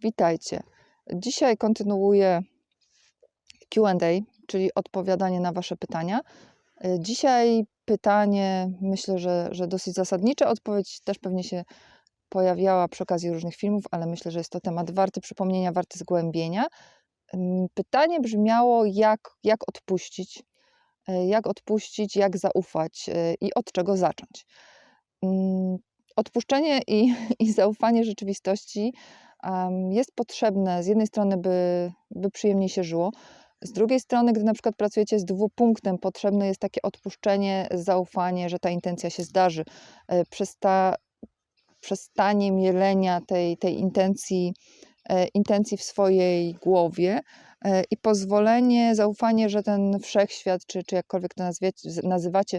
Witajcie. Dzisiaj kontynuuję Q&A, czyli odpowiadanie na Wasze pytania. Y, Dzisiaj pytanie, myślę, że, że dosyć zasadnicze. Odpowiedź też pewnie się pojawiała przy okazji różnych filmów, ale myślę, że jest to temat warty przypomnienia, warty zgłębienia. Ym, Pytanie brzmiało, jak, jak odpuścić, y, jak odpuścić, jak zaufać y, i od czego zacząć. Ym, Odpuszczenie i, i zaufanie rzeczywistości jest potrzebne z jednej strony, by, by przyjemniej się żyło, z drugiej strony, gdy na przykład pracujecie z dwupunktem, potrzebne jest takie odpuszczenie, zaufanie, że ta intencja się zdarzy. E, Przesta, przestanie mielenia tej, tej intencji, e, intencji w swojej głowie e, i pozwolenie, zaufanie, że ten wszechświat, czy, czy jakkolwiek to nazwiecie, nazywacie,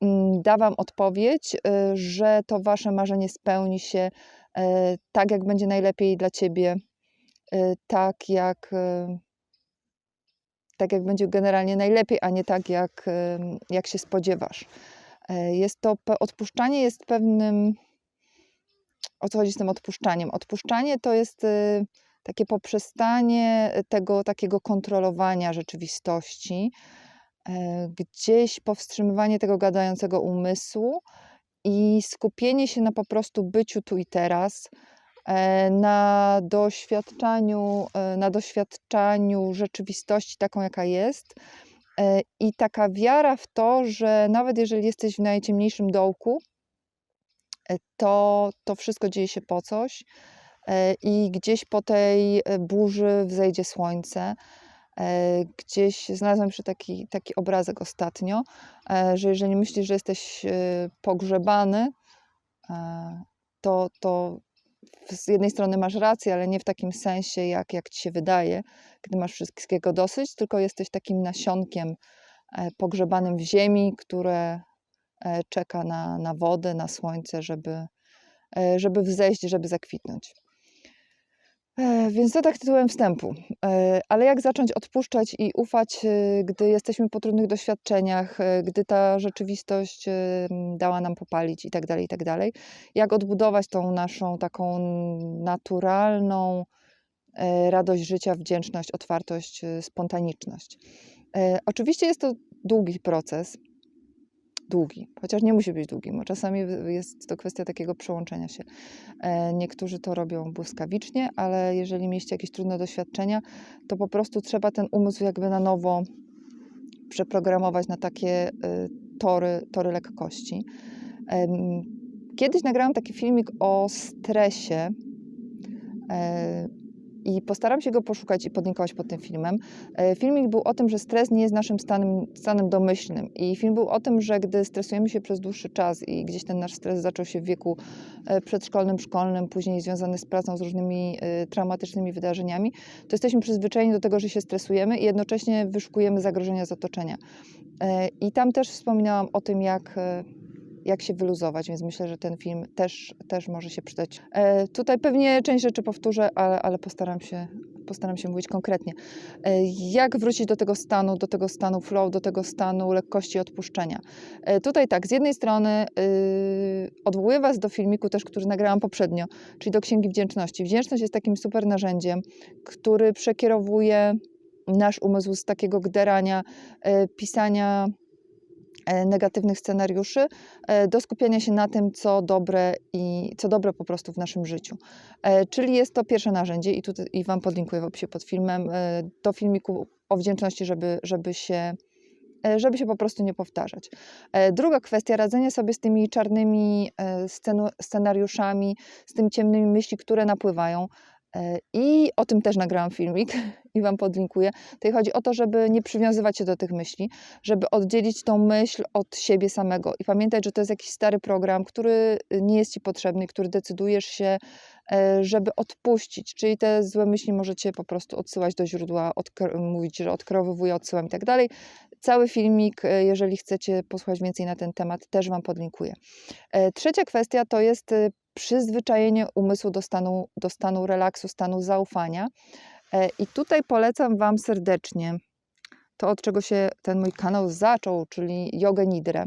mm, da Wam odpowiedź, że to Wasze marzenie spełni się tak, jak będzie najlepiej dla Ciebie, e, tak jak, e, tak jak będzie generalnie najlepiej, a nie tak, jak, jak się spodziewasz. E, Jest to, odpuszczanie jest pewnym, o co chodzi z tym odpuszczaniem? Odpuszczanie to jest takie poprzestanie tego takiego kontrolowania rzeczywistości, e, gdzieś powstrzymywanie tego gadającego umysłu i skupienie się na po prostu byciu tu i teraz, e, na doświadczaniu, e, na doświadczaniu rzeczywistości taką, jaka jest. E, I taka wiara w to, że nawet jeżeli jesteś w najciemniejszym dołku, to, to wszystko dzieje się po coś i gdzieś po tej burzy wzejdzie słońce. E, Gdzieś znalazłam jeszcze taki, taki obrazek ostatnio, e, że jeżeli myślisz, że jesteś e, pogrzebany, to, to z jednej strony masz rację, ale nie w takim sensie, jak, jak ci się wydaje, gdy masz wszystkiego dosyć, tylko jesteś takim nasionkiem pogrzebanym w ziemi, które czeka na, na wodę, na słońce, żeby, żeby wzejść, żeby zakwitnąć. E, Więc to tak tytułem wstępu. E, Ale jak zacząć odpuszczać i ufać, e, gdy jesteśmy po trudnych doświadczeniach, gdy ta rzeczywistość dała nam popalić i tak dalej, i tak dalej. Jak odbudować tą naszą taką naturalną radość życia, wdzięczność, otwartość, spontaniczność. Oczywiście jest to długi proces, długi, chociaż nie musi być długi, bo czasami jest to kwestia takiego przełączenia się. E, Niektórzy to robią błyskawicznie, ale jeżeli mieliście jakieś trudne doświadczenia, to po prostu trzeba ten umysł jakby na nowo przeprogramować na takie y, tory, tory lekkości. Kiedyś nagrałam taki filmik o stresie e, i postaram się go poszukać i podlinkować pod tym filmem. E, Filmik był o tym, że stres nie jest naszym stanem, stanem domyślnym. I film był o tym, że gdy stresujemy się przez dłuższy czas i gdzieś ten nasz stres zaczął się w wieku e, przedszkolnym, szkolnym, później związany z pracą, z różnymi e, traumatycznymi wydarzeniami, to jesteśmy przyzwyczajeni do tego, że się stresujemy i jednocześnie wyszukujemy zagrożenia z otoczenia. I tam też wspominałam o tym, jak, jak się wyluzować, więc myślę, że ten film też, też może się przydać. E, Tutaj pewnie część rzeczy powtórzę, ale, ale postaram, się, postaram się mówić konkretnie. E, Jak wrócić do tego stanu, do tego stanu flow, do tego stanu lekkości odpuszczenia? E, Tutaj tak, z jednej strony yy, odwołuję Was do filmiku też, który nagrałam poprzednio, czyli do Księgi Wdzięczności. Wdzięczność jest takim super narzędziem, który przekierowuje nasz umysł z takiego gderania, e, pisania negatywnych scenariuszy e, do skupiania się na tym, co dobre i co dobre po prostu w naszym życiu. E, Czyli jest to pierwsze narzędzie i, tutaj, i Wam podlinkuję w opisie pod filmem e, do filmiku o wdzięczności, żeby, żeby się e, żeby się po prostu nie powtarzać. E, Druga kwestia, radzenie sobie z tymi czarnymi e, scenariuszami, z tymi ciemnymi myśli, które napływają. E, I o tym też nagrałam filmik i Wam podlinkuję. Tutaj chodzi o to, żeby nie przywiązywać się do tych myśli, żeby oddzielić tą myśl od siebie samego i pamiętać, że to jest jakiś stary program, który nie jest Ci potrzebny, który decydujesz się, e, żeby odpuścić. Czyli te złe myśli możecie po prostu odsyłać do źródła, mówić, że odkrowywuję, odsyłam i tak dalej. Cały filmik, e, jeżeli chcecie posłuchać więcej na ten temat, też Wam podlinkuję. Trzecia kwestia to jest e, przyzwyczajenie umysłu do stanu, do stanu relaksu, stanu zaufania. E, I tutaj polecam Wam serdecznie to, od czego się ten mój kanał zaczął, czyli jogę nidrę.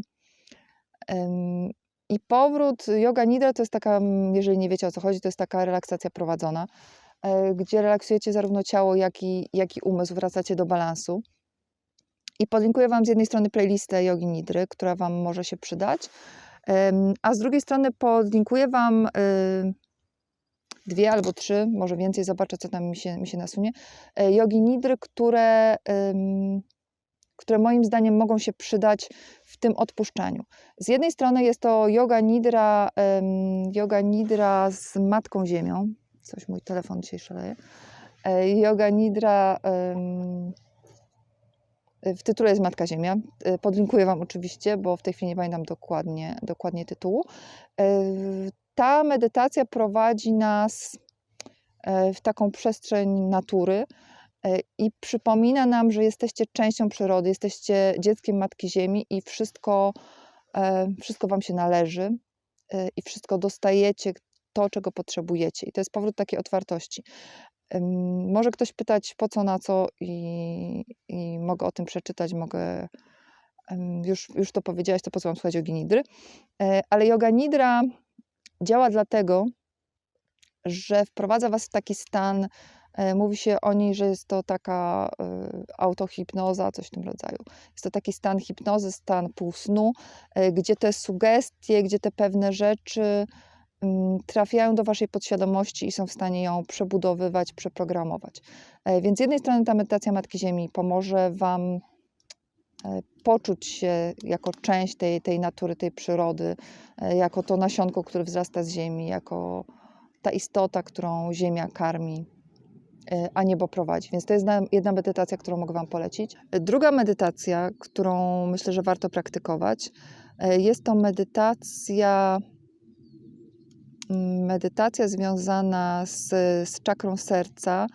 I powrót yoga nidra to jest taka, jeżeli nie wiecie o co chodzi, to jest taka relaksacja prowadzona. e, gdzie relaksujecie zarówno ciało, jak i, jak i umysł, wracacie do balansu. I podlinkuję Wam z jednej strony playlistę Yogi Nidry, która Wam może się przydać, a z drugiej strony podlinkuję Wam y, dwie albo trzy, może więcej, zobaczę co tam mi się, mi się nasunie, e, Yogi Nidry, które, które moim zdaniem mogą się przydać w tym odpuszczaniu. Z jednej strony jest to yoga nidra, yoga nidra z Matką Ziemią, coś mój telefon dzisiaj szaleje, E, yoga nidra... w tytule jest Matka Ziemia. E, Podlinkuję Wam oczywiście, bo w tej chwili nie pamiętam dokładnie, dokładnie tytułu. E, Ta medytacja prowadzi nas e, w taką przestrzeń natury i przypomina nam, że jesteście częścią przyrody, jesteście dzieckiem Matki Ziemi i wszystko, wszystko Wam się należy i wszystko dostajecie to, czego potrzebujecie. I to jest powrót takiej otwartości. Może ktoś pytać po co, na co i, i mogę o tym przeczytać, mogę, już, już to powiedziałaś, to po co mam słuchać jogi nidry. E, Ale yoga nidra działa dlatego, że wprowadza was w taki stan, e, mówi się o niej, że jest to taka e, autohipnoza, coś w tym rodzaju. Jest to taki stan hipnozy, stan półsnu, gdzie te sugestie, gdzie te pewne rzeczy trafiają do waszej podświadomości i są w stanie ją przebudowywać, przeprogramować. E, Więc z jednej strony ta medytacja Matki Ziemi pomoże wam e, poczuć się jako część tej, tej natury, tej przyrody, e, jako to nasionko, które wzrasta z ziemi, jako ta istota, którą ziemia karmi, a niebo prowadzi. Więc to jest na- jedna medytacja, którą mogę Wam polecić. Druga medytacja, którą myślę, że warto praktykować, jest to medytacja mm, medytacja związana z, z czakrą serca,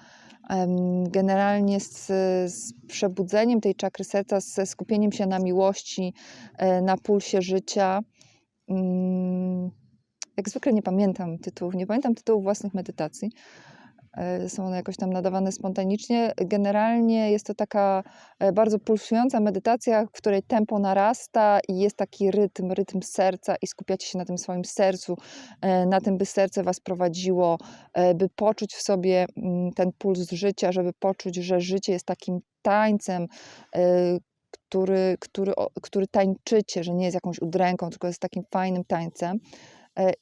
generalnie z, z przebudzeniem tej czakry serca, ze skupieniem się na miłości, e, na pulsie życia. Mm, Jak zwykle nie pamiętam tytułów, nie pamiętam tytułów własnych medytacji. E, Są one jakoś tam nadawane spontanicznie. Generalnie jest to taka e, bardzo pulsująca medytacja, w której tempo narasta i jest taki rytm, rytm serca i skupiacie się na tym swoim sercu, e, na tym, by serce was prowadziło, by poczuć w sobie mm, ten puls życia, żeby poczuć, że życie jest takim tańcem, który, który, który tańczycie, że nie jest jakąś udręką, tylko jest takim fajnym tańcem.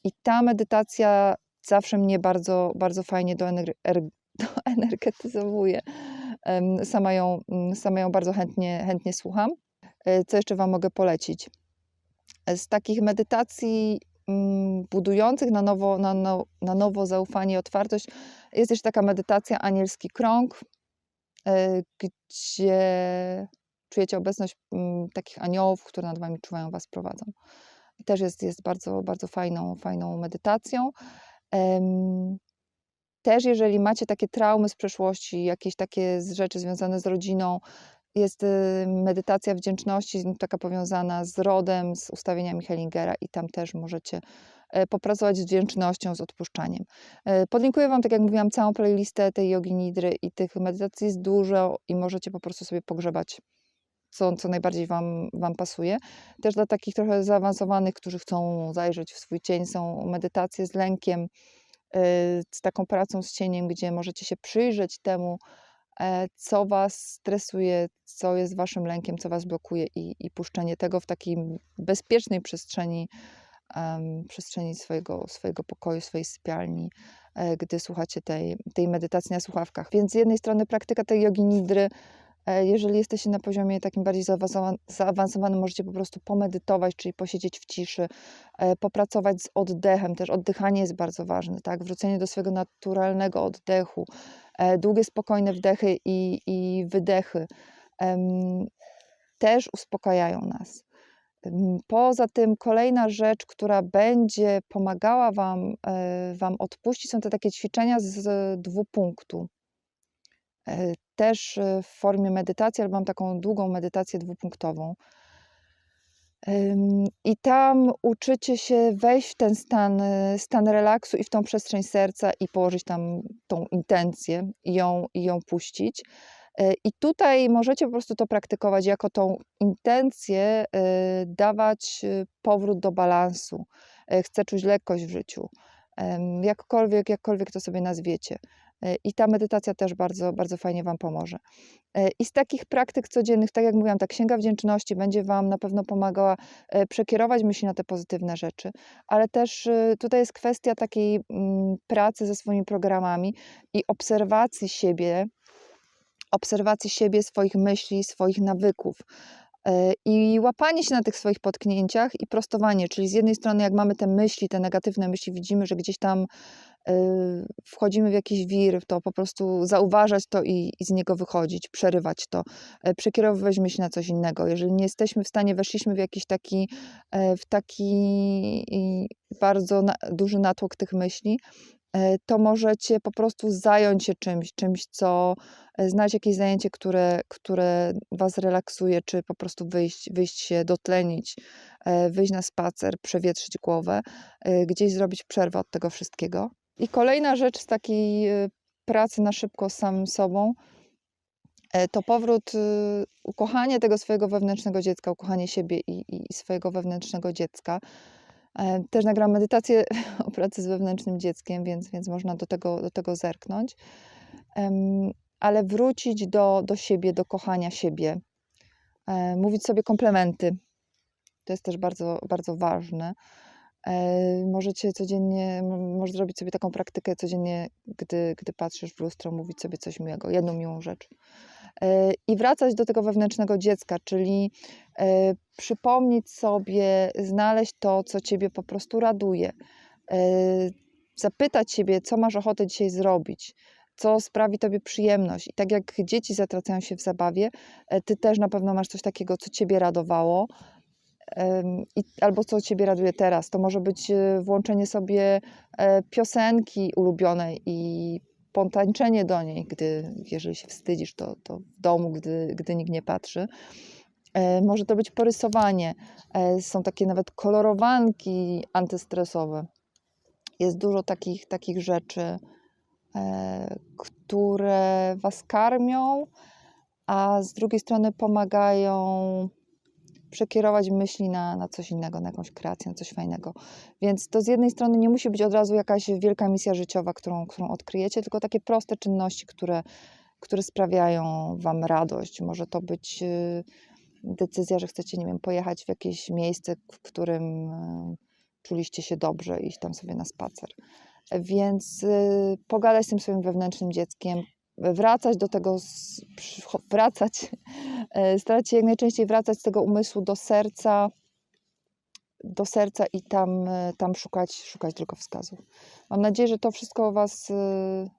I ta medytacja zawsze mnie bardzo, bardzo fajnie doener- er- doenergetyzowuje. Sama ją, mm, sama ją bardzo chętnie, chętnie słucham. E, Co jeszcze Wam mogę polecić? E, Z takich medytacji mm, budujących na nowo, na, no, na nowo zaufanie i otwartość jest jeszcze taka medytacja Anielski Krąg, e, gdzie czujecie obecność mm, takich aniołów, które nad Wami czuwają, Was prowadzą. Też jest, jest bardzo, bardzo fajną, fajną medytacją. Też jeżeli macie takie traumy z przeszłości, jakieś takie rzeczy związane z rodziną, jest y, medytacja wdzięczności, taka powiązana z rodem, z ustawieniami Hellingera i tam też możecie e, popracować z wdzięcznością, z odpuszczaniem. E, Podlinkuję Wam, tak jak mówiłam, całą playlistę tej jogi nidry i tych medytacji jest dużo i możecie po prostu sobie pogrzebać, co, co najbardziej wam, wam pasuje. Też dla takich trochę zaawansowanych, którzy chcą zajrzeć w swój cień, są medytacje z lękiem, y, z taką pracą z cieniem, gdzie możecie się przyjrzeć temu, e, co was stresuje, co jest waszym lękiem, co was blokuje i, i puszczenie tego w takiej bezpiecznej przestrzeni, em, przestrzeni swojego, swojego pokoju, swojej sypialni, e, gdy słuchacie tej, tej medytacji na słuchawkach. Więc z jednej strony praktyka tej jogi nidry, jeżeli jesteście na poziomie takim bardziej zaawansowan- zaawansowanym, możecie po prostu pomedytować, czyli posiedzieć w ciszy, e, popracować z oddechem. Też oddychanie jest bardzo ważne, tak? Wrócenie do swojego naturalnego oddechu, e, długie, spokojne wdechy i, i wydechy też uspokajają nas. Poza tym kolejna rzecz, która będzie pomagała Wam, e, wam odpuścić, są te takie ćwiczenia z dwupunktu. Też e, w formie medytacji, ale mam taką długą medytację dwupunktową. I tam uczycie się wejść w ten stan, e, stan relaksu i w tą przestrzeń serca i położyć tam tą intencję i ją, i ją puścić. E, I tutaj możecie po prostu to praktykować jako tą intencję, dawać powrót do balansu. Chcę czuć lekkość w życiu. jakkolwiek, jakkolwiek to sobie nazwiecie. E, I ta medytacja też bardzo, bardzo fajnie Wam pomoże. E, I z takich praktyk codziennych, tak jak mówiłam, ta księga wdzięczności będzie Wam na pewno pomagała e, przekierować myśli na te pozytywne rzeczy, ale też tutaj jest kwestia takiej mm, pracy ze swoimi programami i obserwacji siebie, obserwacji siebie, swoich myśli, swoich nawyków. I łapanie się na tych swoich potknięciach i prostowanie, czyli z jednej strony, jak mamy te myśli, te negatywne myśli, widzimy, że gdzieś tam wchodzimy w jakiś wir, to po prostu zauważać to i, i z niego wychodzić, przerywać to, e, przekierowywać myśli na coś innego. Jeżeli nie jesteśmy w stanie, weszliśmy w jakiś taki, e, w taki bardzo na, duży natłok tych myśli, to możecie po prostu zająć się czymś, czymś, co znaleźć jakieś zajęcie, które, które Was relaksuje, czy po prostu wyjść, wyjść się, dotlenić, wyjść na spacer, przewietrzyć głowę, gdzieś zrobić przerwę od tego wszystkiego. I kolejna rzecz z takiej e, pracy na szybko z samym sobą, e, to powrót, y, ukochanie tego swojego wewnętrznego dziecka, ukochanie siebie i, i swojego wewnętrznego dziecka. E, Też nagrałam medytację o pracy z wewnętrznym dzieckiem, więc, więc można do tego, do tego zerknąć. Ale wrócić do, do siebie, do kochania siebie, e, mówić sobie komplementy. To jest też bardzo, bardzo ważne. E, Możecie codziennie, możesz zrobić sobie taką praktykę codziennie, gdy, gdy patrzysz w lustro, mówić sobie coś miłego, jedną miłą rzecz. E, I wracać do tego wewnętrznego dziecka, czyli e, przypomnieć sobie, znaleźć to, co ciebie po prostu raduje. Zapytać siebie, co masz ochotę dzisiaj zrobić, co sprawi tobie przyjemność. I tak jak dzieci zatracają się w zabawie, ty też na pewno masz coś takiego, co ciebie radowało. Albo co ciebie raduje teraz. To może być e, włączenie sobie e, piosenki ulubionej i potańczenie do niej, gdy, jeżeli się wstydzisz, to, to w domu, gdy, gdy nikt nie patrzy. E, Może to być porysowanie. Są takie nawet kolorowanki antystresowe. Jest dużo takich, takich rzeczy, które Was karmią, a z drugiej strony pomagają przekierować myśli na, na coś innego, na jakąś kreację, na coś fajnego. Więc to z jednej strony nie musi być od razu jakaś wielka misja życiowa, którą, którą odkryjecie, tylko takie proste czynności, które, które sprawiają Wam radość. Może to być y, decyzja, że chcecie, nie wiem, pojechać w jakieś miejsce, w którym y, czuliście się dobrze, iść tam sobie na spacer. Więc y, pogadać z tym swoim wewnętrznym dzieckiem, wracać do tego, wracać, e, starać się jak najczęściej wracać z tego umysłu do serca, do serca i tam, e, tam szukać, szukać drogowskazów. Mam nadzieję, że to wszystko Was, y,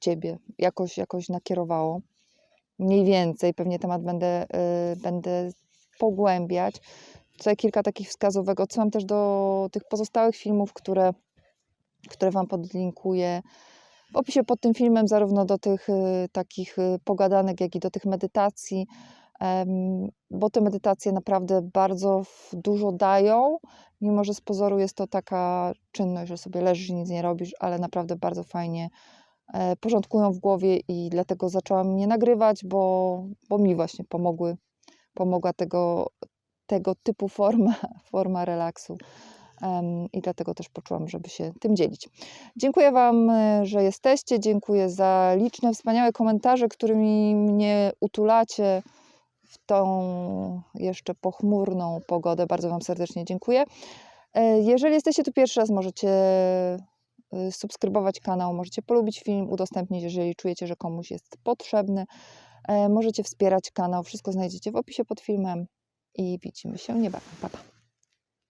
Ciebie jakoś, jakoś nakierowało. Mniej więcej, pewnie temat będę, będę pogłębiać. Tutaj kilka takich wskazówek. Odsyłam też do tych pozostałych filmów, które, które Wam podlinkuję w opisie pod tym filmem, zarówno do tych y, takich y, pogadanek, jak i do tych medytacji, bo te medytacje naprawdę bardzo dużo dają, mimo że z pozoru jest to taka czynność, że sobie leżysz i nic nie robisz, ale naprawdę bardzo fajnie e, porządkują w głowie i dlatego zaczęłam je nagrywać, bo, bo mi właśnie pomogły, pomogła tego, tego typu forma, forma relaksu. I dlatego też poczułam, żeby się tym dzielić. Dziękuję Wam, e, że jesteście. Dziękuję za liczne, wspaniałe komentarze, którymi mnie utulacie w tą jeszcze pochmurną pogodę. Bardzo Wam serdecznie dziękuję. E, Jeżeli jesteście tu pierwszy raz, możecie y, subskrybować kanał, możecie polubić film, udostępnić, jeżeli czujecie, że komuś jest potrzebny. E, Możecie wspierać kanał. Wszystko znajdziecie w opisie pod filmem i widzimy się niebawem. Pa, pa.